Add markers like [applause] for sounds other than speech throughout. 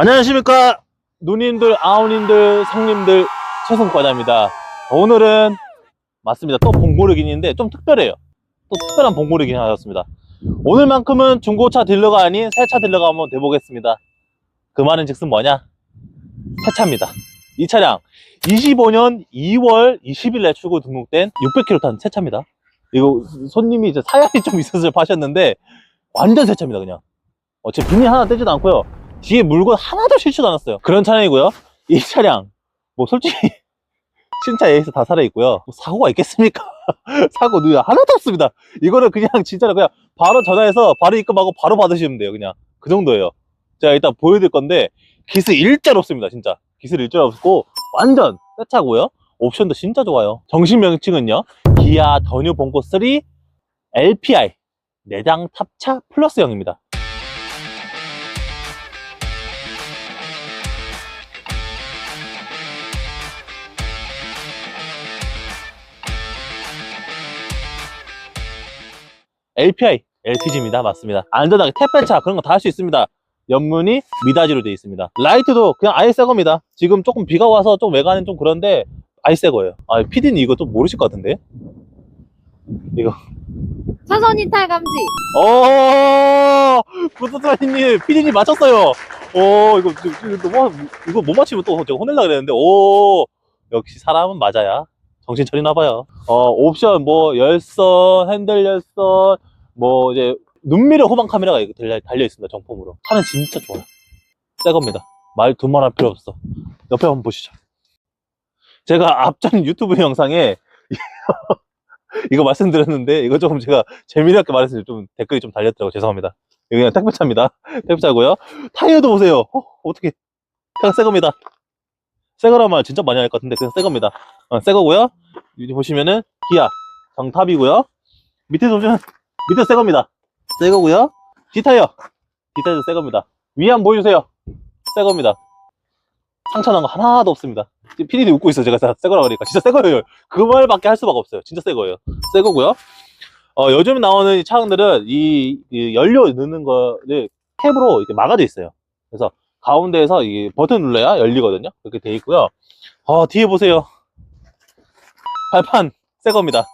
안녕하십니까. 누님들 아우님들 성님들 최승과자입니다. 오늘은 맞습니다. 또 봉고르긴인데 좀 특별해요. 또 특별한 봉고르긴 하였습니다. 오늘만큼은 중고차 딜러가 아닌 새 차 딜러가 한번 돼보겠습니다. 그 말은 즉슨 뭐냐? 새 차입니다. 이 차량 25년 2월 20일에 출고 등록된 600km 탄 새 차입니다. 이거 손님이 이제 사양이 좀 있어서 파셨는데 완전 새 차입니다 그냥. 어, 제 비닐 하나 떼지도 않고요 뒤에 물건 하나도 실지도 않았어요. 그런 차량이고요. 이 차량, 뭐 솔직히 [laughs] 신차 A에서 다 살아있고요. 뭐 사고가 있겠습니까? [laughs] 사고 누야 하나도 없습니다. 이거는 그냥 진짜로 그냥 바로 전화해서 바로 입금하고 바로 받으시면 돼요. 그냥 그 정도예요. 제가 일단 보여드릴 건데 기스 일자로 없습니다. 진짜 기스 일자로 없고 완전 새 차고요. 옵션도 진짜 좋아요. 정식 명칭은요. 기아 더뉴 봉고 3 LPI 내장 탑차 플러스형입니다. LPI, LPG입니다. 맞습니다. 안전하게 택배차 그런 거 다 할 수 있습니다. 옆문이 미닫이로 되어 있습니다. 라이트도 그냥 아예 새 겁니다. 지금 조금 비가 와서 좀 외관은 좀 그런데 아예 새 거예요. 아, PD는 이거 좀 모르실 것 같은데? 이거. 차선 이탈 감지. 어, 구독자님, PD님 맞췄어요. 오, 이거, 이거, 뭐, 이거 못 맞히면 또 제가 혼낼라 그랬는데, 오, 역시 사람은 맞아야. 정신 차리나 봐요. 어, 옵션, 뭐, 열선, 핸들 열선, 뭐, 이제, 눈미러 후방 카메라가 이거 달려, 있습니다, 정품으로. 차는 진짜 좋아요. 새 겁니다. 말 두말할 필요 없어. 옆에 한번 보시죠. 제가 앞전 유튜브 영상에, [laughs] 이거 말씀드렸는데, 이거 조금 제가 재미있게 말했어요. 좀 댓글이 좀 달렸더라고요. 죄송합니다. 이거 그냥 택배차입니다. [laughs] 택배차고요. 타이어도 보세요. 어, 어떻게. 그냥 새 겁니다. 새 거란 말 진짜 많이 할 것 같은데, 그냥 새 겁니다. 어, 새 거고요. 여기 보시면은, 기아, 정탑이고요. 밑에 보시면, 밑에 새 겁니다. 새 거고요. 뒷타이어. 뒷타이어도 새 겁니다. 한번 보여주세요. 새 겁니다. 상처 난 거 하나도 없습니다. PD도 웃고 있어요. 제가 새 거라 그러니까. 진짜 새 거예요. 그 말밖에 할 수밖에 없어요. 진짜 새 거예요. 새 거고요. 어, 요즘 나오는 이 차량들은 이, 이 연료 넣는 거를 캡으로 이렇게 막아져 있어요. 그래서 가운데에서 이 버튼 눌러야 열리거든요. 그렇게 돼 있고요. 어, 뒤에 보세요. 발판 새 겁니다.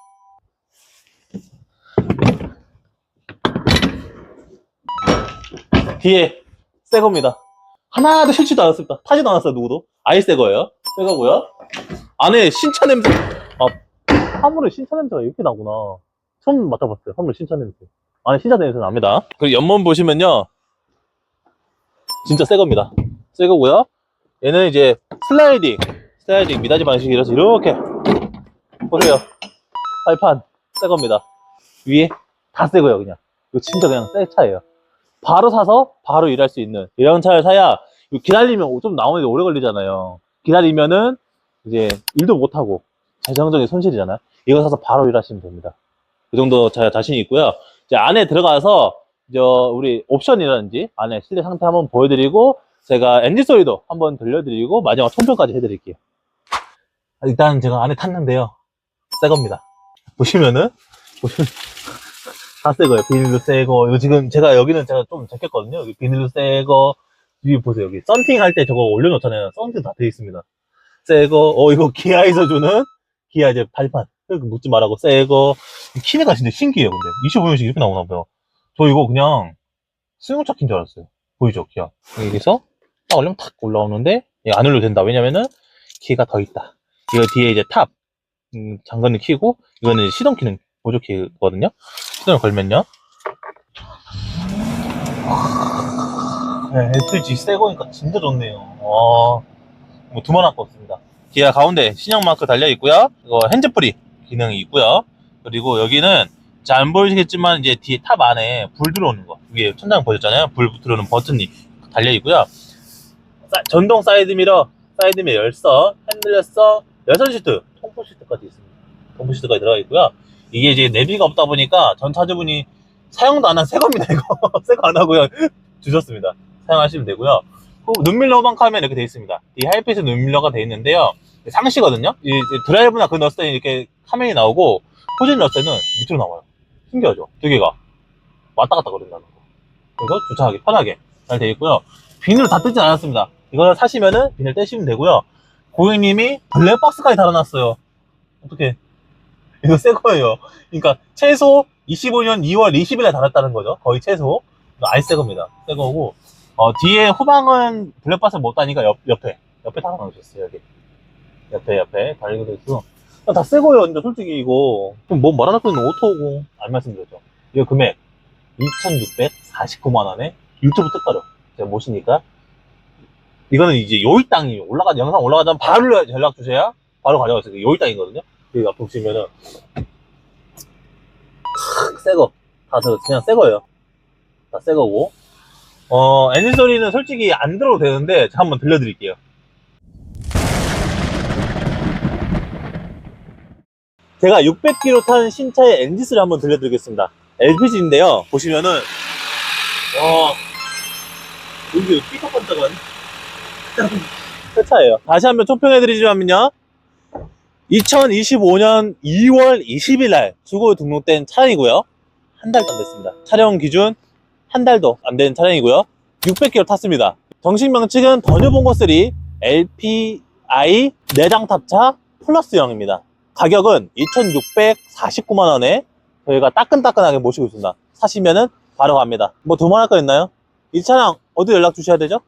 뒤에 새 겁니다. 하나도 실지도 않았습니다. 타지도 않았어요, 누구도. 아예 새 거예요. 새 거고요. 안에 신차 냄새. 아, 화물에 신차 냄새가 이렇게 나구나. 처음 맡아봤어요. 화물 신차 냄새. 안에 신차 냄새 납니다. 그리고 옆면 보시면요. 진짜 새 겁니다. 새 거고요. 얘는 이제 슬라이딩, 슬라이딩 미닫이 방식이라서 이렇게 보세요. 발판 새 겁니다. 위에 다새 거예요, 그냥. 이거 진짜 그냥 새 차예요. 바로 사서 바로 일할 수 있는 이런 차를 사야 기다리면 좀 나오는데 오래 걸리잖아요. 기다리면은 이제 일도 못 하고 재정적인 손실이잖아요. 이거 사서 바로 일하시면 됩니다. 그 정도 자, 자신이 있고요. 이제 안에 들어가서 저 우리 옵션이라든지 안에 실내 상태 한번 보여드리고 제가 엔진 소리도 한번 들려드리고 마지막 총평까지 해드릴게요. 일단 제가 안에 탔는데요. 새 겁니다. 보시면은 보시면 다새 거예요. 비닐도 새 거. 이거 지금 제가 여기는 제가 좀 적혔거든요. 여기 비닐도 새 거. 여기 보세요. 여기 썬팅 할 때 저거 올려놓잖아요. 썬팅 다 돼 있습니다. 새 거. 어 이거 [laughs] 기아에서 주는 기아 이제 발판. 그 묻지 말라고 새 거. 키네가 진짜 신기해요. 근데 25년씩 이렇게 나오나 봐요. 저 이거 그냥 승용차 킨 줄 알았어요. 보이죠, 기아. 여기서 딱 올리면 탁 올라오는데 안 올려도 된다. 왜냐면은 키가 더 있다. 이거 뒤에 이제 탑 음, 장관을 키고 이거는 시동 키는 보조 키거든요. 시동을 걸면요. 네, LPG 새 거니까 진짜 좋네요. 와, 뭐 두만 할거 없습니다. 기아 가운데 신형 마크 달려 있고요. 이거 핸즈프리 기능이 있고요. 그리고 여기는 잘 안 보이시겠지만 이제 뒤에 탑 안에 불 들어오는 거 위에 천장 보셨잖아요. 불 들어오는 버튼이 달려 있고요. 사- 전동 사이드 미러, 사이드 미러 열선, 핸들 열선, 열선 시트, 통풍 시트까지 있습니다. 통풍 시트까지 들어가 있고요. 이게 이제 내비가 없다 보니까 전 차주분이 사용도 안 한 새 겁니다. 이거 [laughs] 새 거 안 하고요 [laughs] 주셨습니다. 사용하시면 되고요. 그 눈밀러 후방 카메라 이렇게 되어 있습니다. 이 하이패스 눈밀러가 되어 있는데요. 상시거든요. 이 드라이브나 그 넣었을 때 이렇게 화면이 나오고 포진 넣었을 때는 밑으로 나와요. 신기하죠? 두 개가 왔다 갔다 거린다는 거. 그래서 주차하기 편하게 잘 되어 있고요. 비늘 다 뜯지 않았습니다. 이거를 사시면은 비늘 떼시면 되고요. 고객님이 블랙박스까지 달아놨어요. 어떻게? 이거 새 거예요. 그러니까 최소 25년 2월 20일에 달았다는 거죠. 거의 최소. 이거 아예 새 겁니다. 새 거고. 어, 뒤에 후방은 블랙박스 못 다니까 옆, 옆에. 옆에 달아놓으셨어요, 여기. 옆에, 옆에 달리기도 있어. 다새 거예요, 근데 솔직히 이거. 뭐 말아놓고 있는 오토고. 안 말씀드렸죠. 이거 금액 2,649만 원에 유튜브 특가로 제가 모시니까 이거는 이제 요일 땅이 올라가 영상 올라가자면 바로 연락 주셔야 바로 수 있어요. 요일 땅이거든요. 여기 앞에 보시면은 새거 다 저- 그냥 새 거예요. 다 새 거고 어 엔진 소리는 솔직히 안 들어도 되는데 제가 한번 들려드릴게요. 제가 600km 탄 신차의 엔진 소리 한번 들려드리겠습니다. LPG인데요. 보시면은 와 여기 삐걱번쩍한 [laughs] 새 차예요. 다시 한번 총평해드리자면요. 2025년 2월 20일 날 주고 등록된 차량이고요. 한 달도 안 됐습니다. 촬영 기준 한 달도 안 된 차량이고요. 600km 탔습니다. 정식 명칭은 더뉴본거 3 LPI 내장 탑차 플러스형입니다. 가격은 2,649만원에 저희가 따끈따끈하게 모시고 있습니다. 사시면은 바로 갑니다. 뭐 두말할 거 있나요? 이 차량 어디 연락 주셔야 되죠?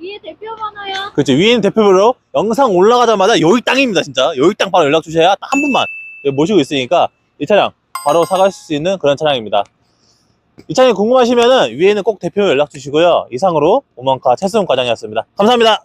위에 대표 번호요. 그렇죠. 위인 대표별로 영상 올라가자마자 여기 땅입니다, 진짜. 여기 땅 바로 연락 주셔야 딱 한 분만 모시고 있으니까 이 차량 바로 사가실 수 있는 그런 차량입니다. 이 차량이 궁금하시면은 위에는 꼭 대표 연락 주시고요. 이상으로 오만카 최수훈 과장이었습니다. 감사합니다.